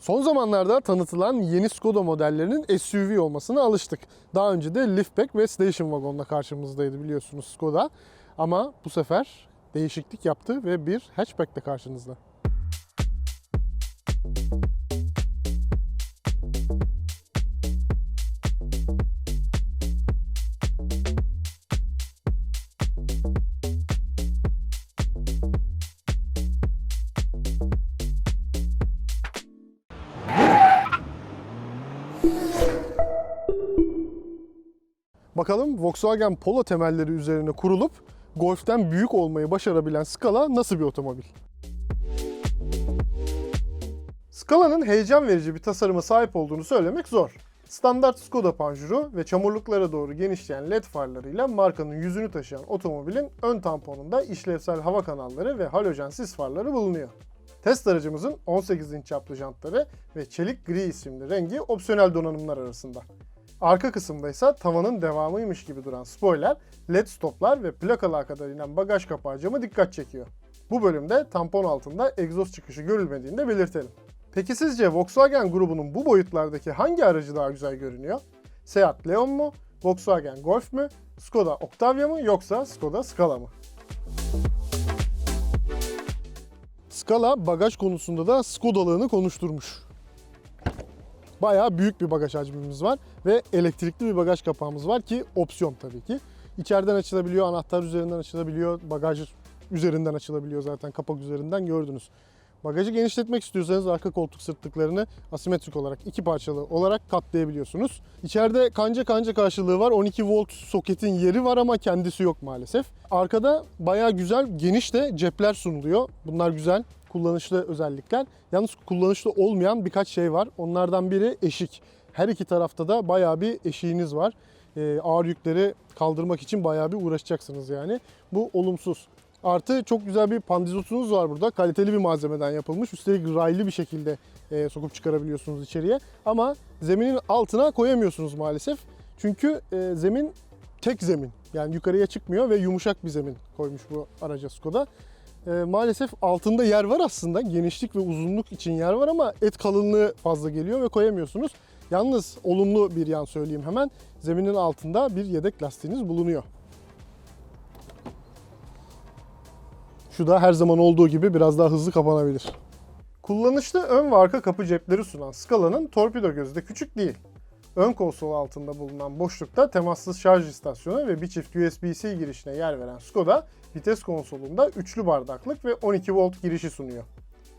Son zamanlarda tanıtılan yeni Skoda modellerinin SUV olmasına alıştık. Daha önce de liftback ve station wagon'la karşımızdaydı biliyorsunuz Skoda. Ama bu sefer değişiklik yaptı ve bir hatchback ile karşınızda. Bakalım Volkswagen Polo temelleri üzerine kurulup Golf'ten büyük olmayı başarabilen Scala nasıl bir otomobil? Scala'nın heyecan verici bir tasarıma sahip olduğunu söylemek zor. Standart Skoda panjuru ve çamurluklara doğru genişleyen led farlarıyla markanın yüzünü taşıyan otomobilin ön tamponunda işlevsel hava kanalları ve halojen sis farları bulunuyor. Test aracımızın 18 inç çaplı jantları ve çelik gri isimli rengi opsiyonel donanımlar arasında. Arka kısımda ise tavanın devamıymış gibi duran spoiler, led stoplar ve plakalığa kadar inen bagaj kapağı camı dikkat çekiyor. Bu bölümde tampon altında egzoz çıkışı görülmediğini de belirtelim. Peki sizce Volkswagen grubunun bu boyutlardaki hangi aracı daha güzel görünüyor? Seat Leon mu, Volkswagen Golf mü, Skoda Octavia mı yoksa Skoda Scala mı? Scala bagaj konusunda da Skodalığını konuşturmuş. Bayağı büyük bir bagaj hacmimiz var ve elektrikli bir bagaj kapağımız var ki opsiyon tabii ki. İçeriden açılabiliyor, anahtar üzerinden açılabiliyor, bagaj üzerinden açılabiliyor zaten kapak üzerinden gördünüz. Bagajı genişletmek istiyorsanız arka koltuk sırtlıklarını asimetrik olarak iki parçalı olarak katlayabiliyorsunuz. İçeride kanca kanca karşılığı var. 12 volt soketin yeri var ama kendisi yok maalesef. Arkada bayağı güzel geniş de cepler sunuluyor. Bunlar güzel kullanışlı özellikler. Yalnız kullanışlı olmayan birkaç şey var. Onlardan biri eşik. Her iki tarafta da bayağı bir eşiğiniz var. Ee, ağır yükleri kaldırmak için bayağı bir uğraşacaksınız yani. Bu olumsuz. Artı çok güzel bir pandizotunuz var burada. Kaliteli bir malzemeden yapılmış. Üstelik raylı bir şekilde e, sokup çıkarabiliyorsunuz içeriye. Ama zeminin altına koyamıyorsunuz maalesef. Çünkü e, zemin tek zemin. Yani yukarıya çıkmıyor ve yumuşak bir zemin koymuş bu araca Skoda. E, maalesef altında yer var aslında. Genişlik ve uzunluk için yer var ama et kalınlığı fazla geliyor ve koyamıyorsunuz. Yalnız olumlu bir yan söyleyeyim hemen. Zeminin altında bir yedek lastiğiniz bulunuyor. Şu da her zaman olduğu gibi biraz daha hızlı kapanabilir. Kullanışlı ön ve arka kapı cepleri sunan Scala'nın torpido gözü de küçük değil. Ön konsol altında bulunan boşlukta temassız şarj istasyonu ve bir çift USB-C girişine yer veren Skoda, vites konsolunda üçlü bardaklık ve 12 volt girişi sunuyor.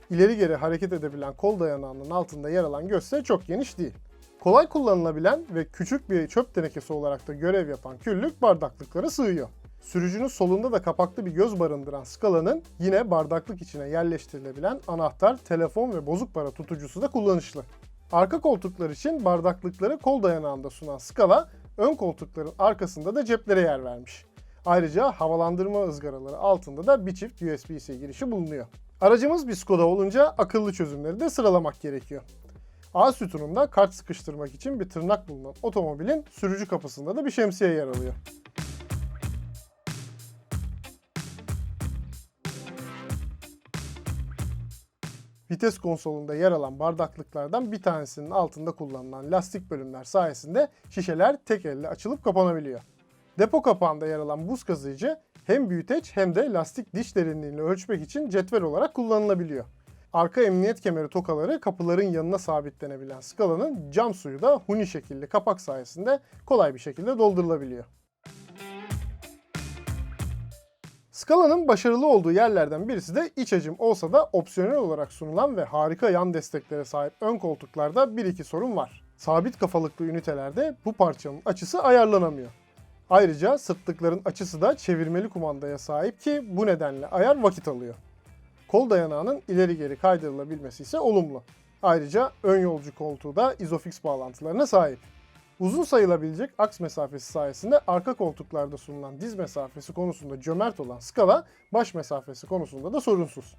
İleri geri hareket edebilen kol dayanağının altında yer alan göğüs çok geniş değil. Kolay kullanılabilen ve küçük bir çöp tenekesi olarak da görev yapan küllük bardaklıklara sığıyor. Sürücünün solunda da kapaklı bir göz barındıran Scala'nın yine bardaklık içine yerleştirilebilen anahtar, telefon ve bozuk para tutucusu da kullanışlı. Arka koltuklar için bardaklıkları kol dayanağında sunan Scala, ön koltukların arkasında da ceplere yer vermiş. Ayrıca havalandırma ızgaraları altında da bir çift USB-C girişi bulunuyor. Aracımız bir Skoda olunca akıllı çözümleri de sıralamak gerekiyor. A sütununda kart sıkıştırmak için bir tırnak bulunan otomobilin sürücü kapısında da bir şemsiye yer alıyor. Vites konsolunda yer alan bardaklıklardan bir tanesinin altında kullanılan lastik bölümler sayesinde şişeler tek elle açılıp kapanabiliyor. Depo kapağında yer alan buz kazıyıcı hem büyüteç hem de lastik diş derinliğini ölçmek için cetvel olarak kullanılabiliyor. Arka emniyet kemeri tokaları kapıların yanına sabitlenebilen Scala'nın cam suyu da huni şekilli kapak sayesinde kolay bir şekilde doldurulabiliyor. Scala'nın başarılı olduğu yerlerden birisi de iç hacim olsa da opsiyonel olarak sunulan ve harika yan desteklere sahip ön koltuklarda bir iki sorun var. Sabit kafalıklı ünitelerde bu parçanın açısı ayarlanamıyor. Ayrıca sırtlıkların açısı da çevirmeli kumandaya sahip ki bu nedenle ayar vakit alıyor. Kol dayanağının ileri geri kaydırılabilmesi ise olumlu. Ayrıca ön yolcu koltuğu da Isofix bağlantılarına sahip. Uzun sayılabilecek aks mesafesi sayesinde arka koltuklarda sunulan diz mesafesi konusunda cömert olan Scala, baş mesafesi konusunda da sorunsuz.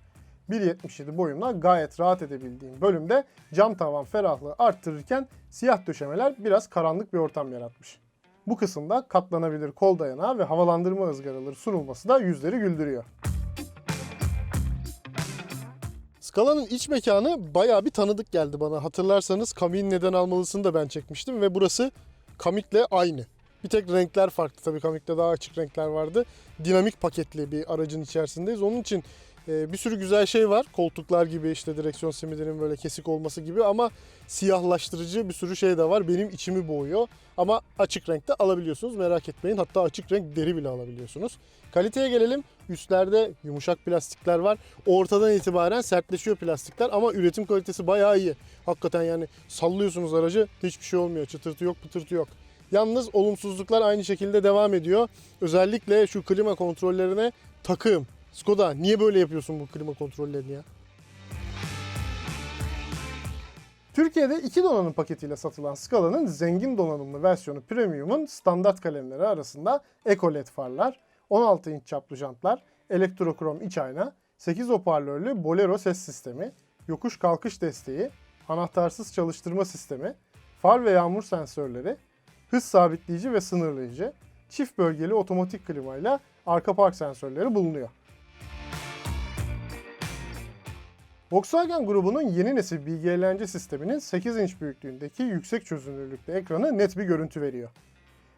1.77 boyumla gayet rahat edebildiğim bölümde cam tavan ferahlığı arttırırken siyah döşemeler biraz karanlık bir ortam yaratmış. Bu kısımda katlanabilir kol dayanağı ve havalandırma ızgaraları sunulması da yüzleri güldürüyor. Scala'nın iç mekanı bayağı bir tanıdık geldi bana. Hatırlarsanız Kamik'in neden almalısını da ben çekmiştim ve burası Kamik'le aynı. Bir tek renkler farklı tabii Kamik'te daha açık renkler vardı. Dinamik paketli bir aracın içerisindeyiz. Onun için bir sürü güzel şey var. Koltuklar gibi işte direksiyon simidinin böyle kesik olması gibi ama siyahlaştırıcı bir sürü şey de var. Benim içimi boğuyor. Ama açık renkte alabiliyorsunuz merak etmeyin. Hatta açık renk deri bile alabiliyorsunuz. Kaliteye gelelim. Üstlerde yumuşak plastikler var. Ortadan itibaren sertleşiyor plastikler ama üretim kalitesi bayağı iyi. Hakikaten yani sallıyorsunuz aracı hiçbir şey olmuyor. Çıtırtı yok, pıtırtı yok. Yalnız olumsuzluklar aynı şekilde devam ediyor. Özellikle şu klima kontrollerine takığım. Skoda niye böyle yapıyorsun bu klima kontrollerini ya? Türkiye'de iki donanım paketiyle satılan Scala'nın zengin donanımlı versiyonu Premium'un standart kalemleri arasında Eco LED farlar, 16 inç çaplı jantlar, elektrokrom iç ayna, 8 hoparlörlü Bolero ses sistemi, yokuş kalkış desteği, anahtarsız çalıştırma sistemi, far ve yağmur sensörleri, hız sabitleyici ve sınırlayıcı, çift bölgeli otomatik klimayla arka park sensörleri bulunuyor. Volkswagen grubunun yeni nesil bilgi eğlence sisteminin 8 inç büyüklüğündeki yüksek çözünürlüklü ekranı net bir görüntü veriyor.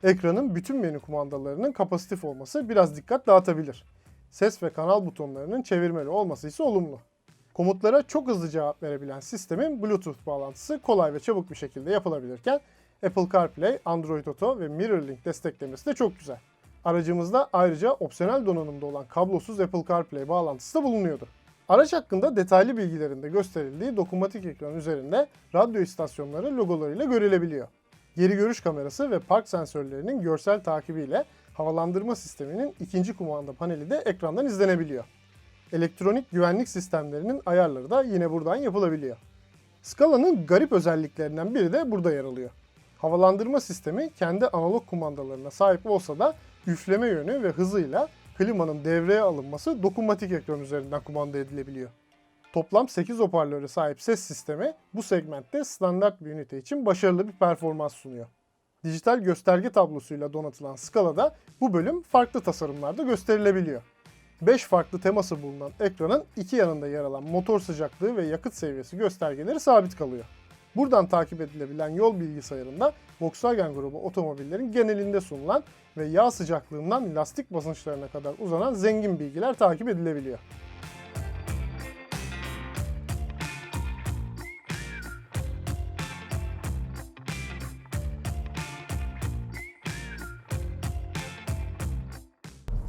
Ekranın bütün menü kumandalarının kapasitif olması biraz dikkat dağıtabilir. Ses ve kanal butonlarının çevirmeli olması ise olumlu. Komutlara çok hızlı cevap verebilen sistemin Bluetooth bağlantısı kolay ve çabuk bir şekilde yapılabilirken Apple CarPlay, Android Auto ve MirrorLink desteklemesi de çok güzel. Aracımızda ayrıca opsiyonel donanımda olan kablosuz Apple CarPlay bağlantısı da bulunuyordu. Araç hakkında detaylı bilgilerin de gösterildiği dokunmatik ekran üzerinde radyo istasyonları logolarıyla görülebiliyor. Geri görüş kamerası ve park sensörlerinin görsel takibiyle havalandırma sisteminin ikinci kumanda paneli de ekrandan izlenebiliyor. Elektronik güvenlik sistemlerinin ayarları da yine buradan yapılabiliyor. Scala'nın garip özelliklerinden biri de burada yer alıyor. Havalandırma sistemi kendi analog kumandalarına sahip olsa da üfleme yönü ve hızıyla klimanın devreye alınması dokunmatik ekran üzerinden kumanda edilebiliyor. Toplam 8 hoparlöre sahip ses sistemi bu segmentte standart bir ünite için başarılı bir performans sunuyor. Dijital gösterge tablosuyla donatılan Scala'da bu bölüm farklı tasarımlarda gösterilebiliyor. 5 farklı teması bulunan ekranın iki yanında yer alan motor sıcaklığı ve yakıt seviyesi göstergeleri sabit kalıyor. Buradan takip edilebilen yol bilgisayarında Volkswagen grubu otomobillerin genelinde sunulan ve yağ sıcaklığından lastik basınçlarına kadar uzanan zengin bilgiler takip edilebiliyor.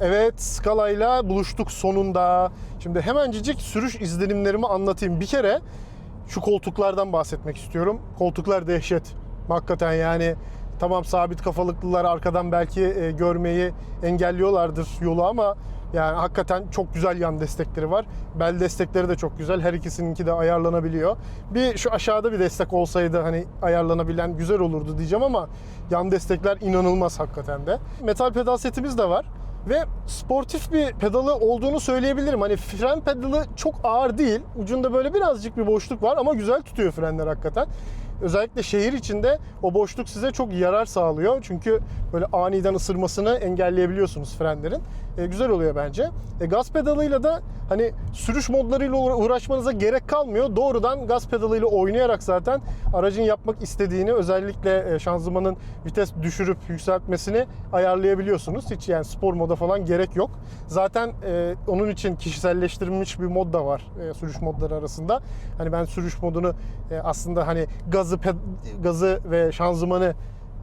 Evet, Scala'yla buluştuk sonunda. Şimdi hemencik sürüş izlenimlerimi anlatayım. Bir kere şu koltuklardan bahsetmek istiyorum. Koltuklar dehşet. Hakikaten yani tamam sabit kafalıklılar arkadan belki e, görmeyi engelliyorlardır yolu ama yani hakikaten çok güzel yan destekleri var. Bel destekleri de çok güzel. Her ikisininki de ayarlanabiliyor. Bir şu aşağıda bir destek olsaydı hani ayarlanabilen güzel olurdu diyeceğim ama yan destekler inanılmaz hakikaten de. Metal pedal setimiz de var ve sportif bir pedalı olduğunu söyleyebilirim. Hani fren pedalı çok ağır değil. Ucunda böyle birazcık bir boşluk var ama güzel tutuyor frenler hakikaten. Özellikle şehir içinde o boşluk size çok yarar sağlıyor. Çünkü böyle aniden ısırmasını engelleyebiliyorsunuz frenlerin. E, güzel oluyor bence. E, gaz pedalıyla da hani sürüş modlarıyla uğraşmanıza gerek kalmıyor. Doğrudan gaz pedalıyla oynayarak zaten aracın yapmak istediğini özellikle e, şanzımanın vites düşürüp yükseltmesini ayarlayabiliyorsunuz. Hiç yani spor moda falan gerek yok. Zaten e, onun için kişiselleştirilmiş bir mod da var e, sürüş modları arasında. Hani ben sürüş modunu e, aslında hani gazı gazı ve şanzımanı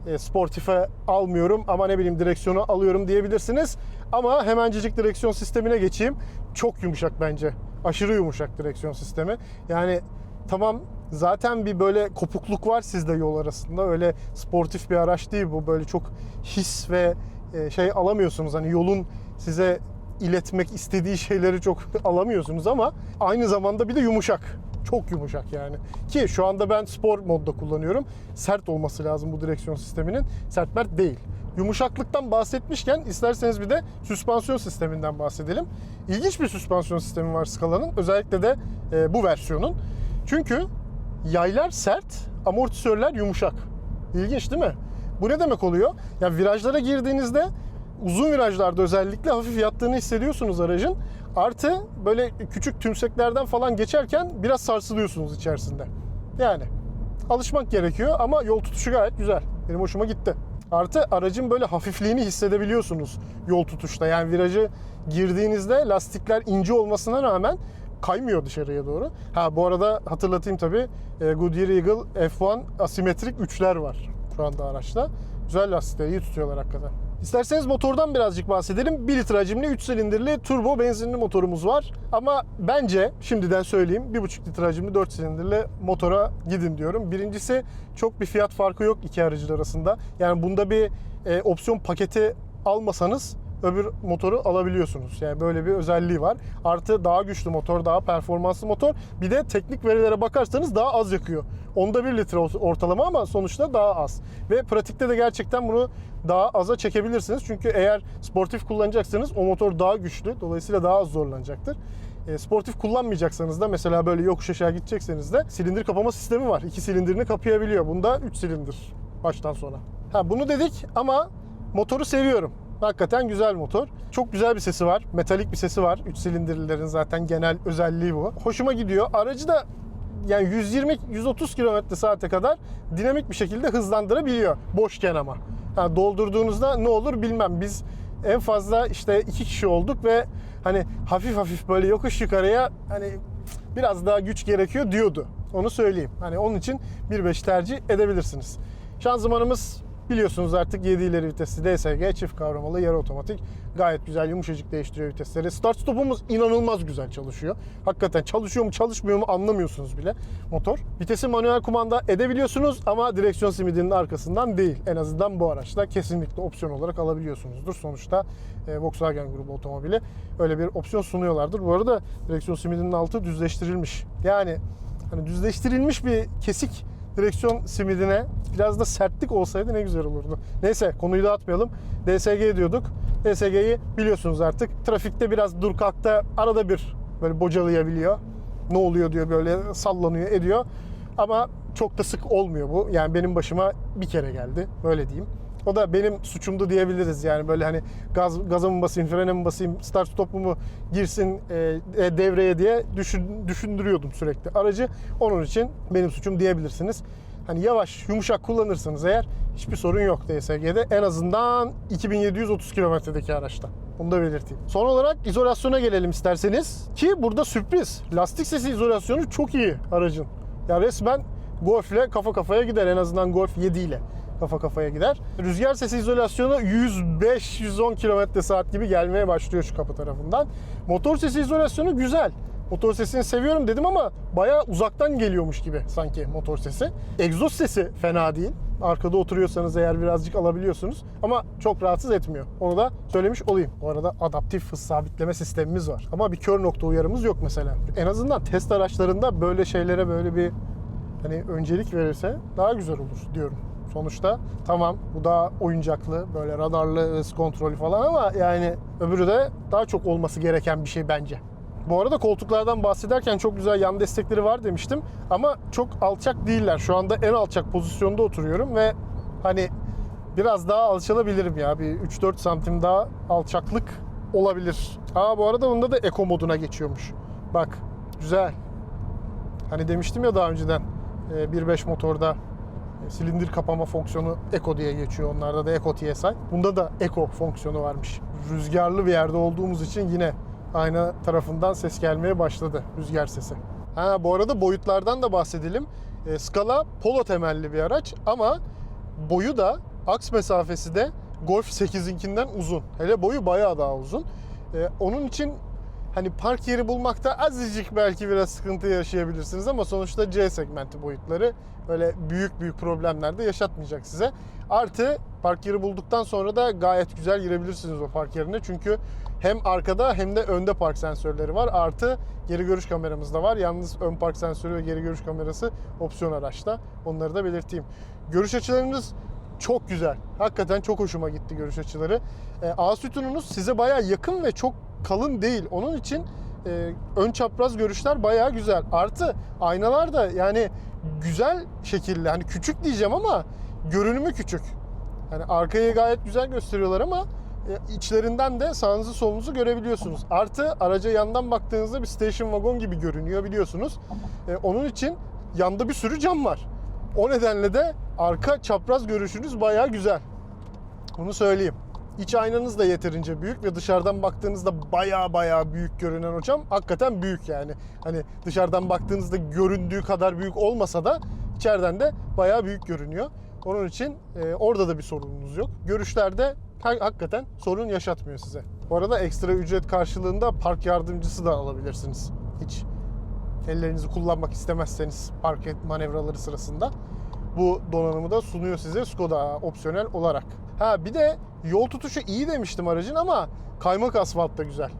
e, sportife almıyorum ama ne bileyim direksiyonu alıyorum diyebilirsiniz. Ama hemencecik direksiyon sistemine geçeyim. Çok yumuşak bence. Aşırı yumuşak direksiyon sistemi. Yani tamam zaten bir böyle kopukluk var sizde yol arasında. Öyle sportif bir araç değil bu. Böyle çok his ve e, şey alamıyorsunuz. Hani yolun size iletmek istediği şeyleri çok alamıyorsunuz ama aynı zamanda bir de yumuşak. Çok yumuşak yani. Ki şu anda ben spor modda kullanıyorum. Sert olması lazım bu direksiyon sisteminin. Sert mert değil. Yumuşaklıktan bahsetmişken isterseniz bir de süspansiyon sisteminden bahsedelim. İlginç bir süspansiyon sistemi var Scala'nın. Özellikle de e, bu versiyonun. Çünkü yaylar sert, amortisörler yumuşak. İlginç değil mi? Bu ne demek oluyor? Ya virajlara girdiğinizde uzun virajlarda özellikle hafif yattığını hissediyorsunuz aracın. Artı böyle küçük tümseklerden falan geçerken biraz sarsılıyorsunuz içerisinde. Yani alışmak gerekiyor ama yol tutuşu gayet güzel. Benim hoşuma gitti. Artı aracın böyle hafifliğini hissedebiliyorsunuz yol tutuşta. Yani virajı girdiğinizde lastikler ince olmasına rağmen kaymıyor dışarıya doğru. Ha bu arada hatırlatayım tabii e, Goodyear Eagle F1 asimetrik üçler var şu anda araçta. Güzel lastikleri iyi tutuyorlar hakikaten. İsterseniz motordan birazcık bahsedelim. 1 litre hacimli 3 silindirli turbo benzinli motorumuz var. Ama bence şimdiden söyleyeyim 1,5 litre hacimli 4 silindirli motora gidin diyorum. Birincisi çok bir fiyat farkı yok iki aracın arasında. Yani bunda bir e, opsiyon paketi almasanız öbür motoru alabiliyorsunuz. Yani böyle bir özelliği var. Artı daha güçlü motor, daha performanslı motor. Bir de teknik verilere bakarsanız daha az yakıyor. Onda 1 litre ortalama ama sonuçta daha az. Ve pratikte de gerçekten bunu daha aza çekebilirsiniz. Çünkü eğer sportif kullanacaksanız o motor daha güçlü. Dolayısıyla daha az zorlanacaktır. E, sportif kullanmayacaksanız da mesela böyle yokuş aşağı gidecekseniz de silindir kapama sistemi var. İki silindirini kapayabiliyor. Bunda 3 silindir baştan sona. Ha bunu dedik ama motoru seviyorum. Hakikaten güzel motor. Çok güzel bir sesi var. Metalik bir sesi var. 3 silindirlilerin zaten genel özelliği bu. Hoşuma gidiyor. Aracı da yani 120-130 km saate kadar dinamik bir şekilde hızlandırabiliyor. Boşken ama. Ha, doldurduğunuzda ne olur bilmem. Biz en fazla işte iki kişi olduk ve hani hafif hafif böyle yokuş yukarıya hani biraz daha güç gerekiyor diyordu. Onu söyleyeyim. Hani onun için 1.5 tercih edebilirsiniz. Şanzımanımız biliyorsunuz artık 7 ileri vitesli DSG çift kavramalı yarı otomatik. Gayet güzel yumuşacık değiştiriyor vitesleri. Start stopumuz inanılmaz güzel çalışıyor. Hakikaten çalışıyor mu çalışmıyor mu anlamıyorsunuz bile motor. Vitesi manuel kumanda edebiliyorsunuz ama direksiyon simidinin arkasından değil. En azından bu araçta kesinlikle opsiyon olarak alabiliyorsunuzdur. Sonuçta e, Volkswagen grubu otomobili öyle bir opsiyon sunuyorlardır. Bu arada direksiyon simidinin altı düzleştirilmiş. Yani hani düzleştirilmiş bir kesik direksiyon simidine biraz da sertlik olsaydı ne güzel olurdu. Neyse konuyu dağıtmayalım. DSG diyorduk. DSG'yi biliyorsunuz artık. Trafikte biraz dur kalkta arada bir böyle bocalayabiliyor. Ne oluyor diyor böyle sallanıyor ediyor. Ama çok da sık olmuyor bu. Yani benim başıma bir kere geldi. Öyle diyeyim. O da benim suçumdu diyebiliriz yani böyle hani gaz gaza mı basayım, frene mi basayım, start stop mu girsin e, e, devreye diye düşün, düşündürüyordum sürekli aracı. Onun için benim suçum diyebilirsiniz. Hani yavaş, yumuşak kullanırsanız eğer hiçbir sorun yok DSG'de. En azından 2730 kilometredeki araçta. Bunu da belirteyim. Son olarak izolasyona gelelim isterseniz. Ki burada sürpriz. Lastik sesi izolasyonu çok iyi aracın. Ya resmen Golf'le kafa kafaya gider. En azından Golf 7 ile kafa kafaya gider. Rüzgar sesi izolasyonu 105-110 km saat gibi gelmeye başlıyor şu kapı tarafından. Motor sesi izolasyonu güzel. Motor sesini seviyorum dedim ama bayağı uzaktan geliyormuş gibi sanki motor sesi. Egzoz sesi fena değil. Arkada oturuyorsanız eğer birazcık alabiliyorsunuz. Ama çok rahatsız etmiyor. Onu da söylemiş olayım. Bu arada adaptif hız sabitleme sistemimiz var. Ama bir kör nokta uyarımız yok mesela. En azından test araçlarında böyle şeylere böyle bir hani öncelik verirse daha güzel olur diyorum. Sonuçta tamam bu da oyuncaklı böyle radarlı hız kontrolü falan ama yani öbürü de daha çok olması gereken bir şey bence. Bu arada koltuklardan bahsederken çok güzel yan destekleri var demiştim ama çok alçak değiller. Şu anda en alçak pozisyonda oturuyorum ve hani biraz daha alçalabilirim ya. Bir 3-4 santim daha alçaklık olabilir. Aa bu arada bunda da Eco moduna geçiyormuş. Bak güzel. Hani demiştim ya daha önceden e, 1.5 motorda e, silindir kapama fonksiyonu Eco diye geçiyor. Onlarda da Eco TSI. Bunda da Eco fonksiyonu varmış. Rüzgarlı bir yerde olduğumuz için yine ayna tarafından ses gelmeye başladı. Rüzgar sesi. Ha bu arada boyutlardan da bahsedelim. E, Scala polo temelli bir araç ama boyu da aks mesafesi de Golf 8'inkinden uzun. Hele boyu bayağı daha uzun. E, onun için hani park yeri bulmakta azıcık belki biraz sıkıntı yaşayabilirsiniz ama sonuçta C segmenti boyutları öyle büyük büyük problemler de yaşatmayacak size. Artı park yeri bulduktan sonra da gayet güzel girebilirsiniz o park yerine. Çünkü hem arkada hem de önde park sensörleri var. Artı geri görüş kameramız da var. Yalnız ön park sensörü ve geri görüş kamerası opsiyon araçta. Onları da belirteyim. Görüş açılarınız çok güzel. Hakikaten çok hoşuma gitti görüş açıları. E, A sütununuz size baya yakın ve çok kalın değil. Onun için e, ön çapraz görüşler baya güzel. Artı aynalar da yani güzel şekilde hani küçük diyeceğim ama görünümü küçük. Yani arkayı gayet güzel gösteriyorlar ama E, içlerinden de sağınızı solunuzu görebiliyorsunuz. Artı araca yandan baktığınızda bir station wagon gibi görünüyor biliyorsunuz. E, onun için yanda bir sürü cam var. O nedenle de arka çapraz görüşünüz bayağı güzel. Bunu söyleyeyim. İç aynanız da yeterince büyük ve dışarıdan baktığınızda baya baya büyük görünen o hakikaten büyük yani. Hani dışarıdan baktığınızda göründüğü kadar büyük olmasa da içeriden de baya büyük görünüyor. Onun için e, orada da bir sorununuz yok. Görüşlerde ha- hakikaten sorun yaşatmıyor size. Bu arada ekstra ücret karşılığında park yardımcısı da alabilirsiniz. Hiç ellerinizi kullanmak istemezseniz park manevraları sırasında bu donanımı da sunuyor size Skoda opsiyonel olarak. Ha bir de yol tutuşu iyi demiştim aracın ama kaymak asfalt da güzel.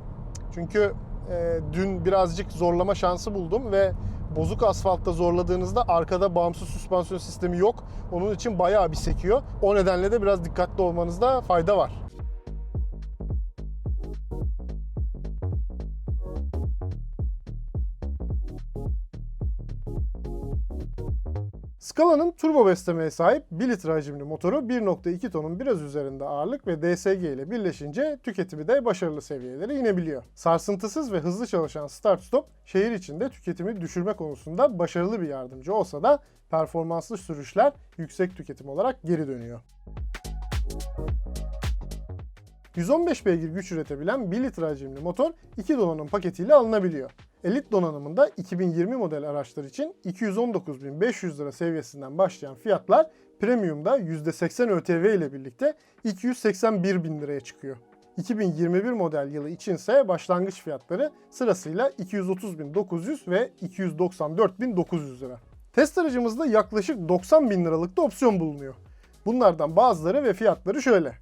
Çünkü e, dün birazcık zorlama şansı buldum ve bozuk asfaltta zorladığınızda arkada bağımsız süspansiyon sistemi yok. Onun için bayağı bir sekiyor. O nedenle de biraz dikkatli olmanızda fayda var. Scala'nın turbo beslemeye sahip 1 litre hacimli motoru 1.2 tonun biraz üzerinde ağırlık ve DSG ile birleşince tüketimi de başarılı seviyelere inebiliyor. Sarsıntısız ve hızlı çalışan start stop şehir içinde tüketimi düşürme konusunda başarılı bir yardımcı olsa da performanslı sürüşler yüksek tüketim olarak geri dönüyor. 115 beygir güç üretebilen 1 litre hacimli motor 2 donanım paketiyle alınabiliyor. Elit donanımında 2020 model araçlar için 219.500 lira seviyesinden başlayan fiyatlar premiumda %80 ÖTV ile birlikte 281.000 liraya çıkıyor. 2021 model yılı içinse başlangıç fiyatları sırasıyla 230.900 ve 294.900 lira. Test aracımızda yaklaşık 90 bin liralık da opsiyon bulunuyor. Bunlardan bazıları ve fiyatları şöyle.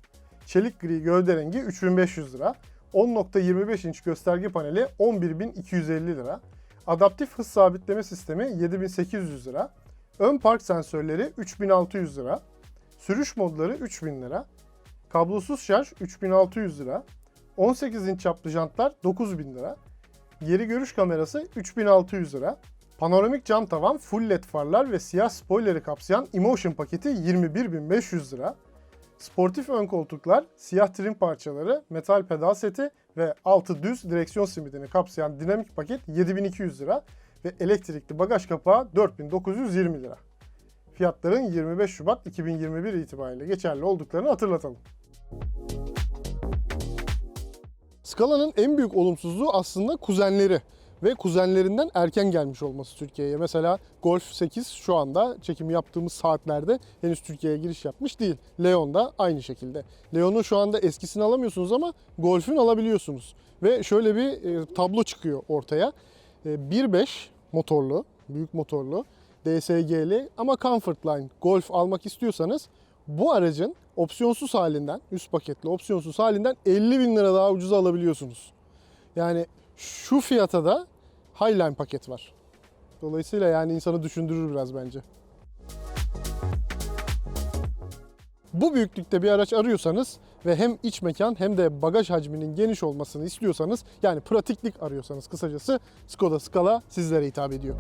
Çelik gri gövde rengi 3500 lira. 10.25 inç gösterge paneli 11.250 lira. Adaptif hız sabitleme sistemi 7800 lira. Ön park sensörleri 3600 lira. Sürüş modları 3000 lira. Kablosuz şarj 3600 lira. 18 inç çaplı jantlar 9000 lira. Geri görüş kamerası 3600 lira. Panoramik cam tavan, full led farlar ve siyah spoiler'i kapsayan Emotion paketi 21.500 lira. Sportif ön koltuklar, siyah trim parçaları, metal pedal seti ve altı düz direksiyon simidini kapsayan dinamik paket 7200 lira ve elektrikli bagaj kapağı 4920 lira. Fiyatların 25 Şubat 2021 itibariyle geçerli olduklarını hatırlatalım. Scala'nın en büyük olumsuzluğu aslında kuzenleri ve kuzenlerinden erken gelmiş olması Türkiye'ye. Mesela Golf 8 şu anda çekim yaptığımız saatlerde henüz Türkiye'ye giriş yapmış değil. Leon da aynı şekilde. Leon'un şu anda eskisini alamıyorsunuz ama Golf'ün alabiliyorsunuz. Ve şöyle bir e, tablo çıkıyor ortaya. E, 1.5 motorlu, büyük motorlu, DSG'li ama Comfortline Golf almak istiyorsanız bu aracın opsiyonsuz halinden, üst paketli opsiyonsuz halinden 50 bin lira daha ucuza alabiliyorsunuz. Yani şu fiyata da Highline paket var. Dolayısıyla yani insanı düşündürür biraz bence. Bu büyüklükte bir araç arıyorsanız ve hem iç mekan hem de bagaj hacminin geniş olmasını istiyorsanız yani pratiklik arıyorsanız kısacası Skoda Scala sizlere hitap ediyor.